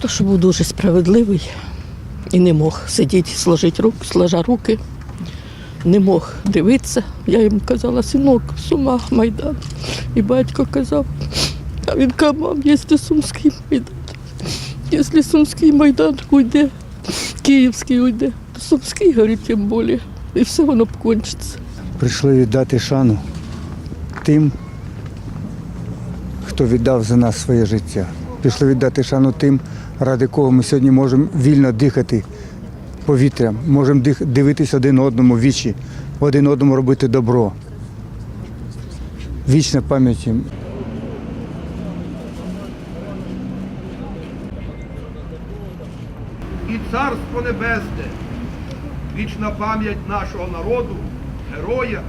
то, що був дуже справедливий і не мог сидіти, сложити руки, сложа руки, не мог дивитися. Я йому казала, синок, в сумах Майдан. І батько казав, а він казав, мам, якщо Сумський Майдан, якщо Сумський Майдан уйде, Київський уйде, то Сумський горить тим більше. І все воно б кончиться. прийшли віддати шану тим, хто віддав за нас своє життя. Пішли віддати шану тим, ради кого ми сьогодні можемо вільно дихати повітрям, можемо дивитися один одному в вічі, один одному робити добро. Вічна пам'ять їм. і Царство Небесне, вічна пам'ять нашого народу, героя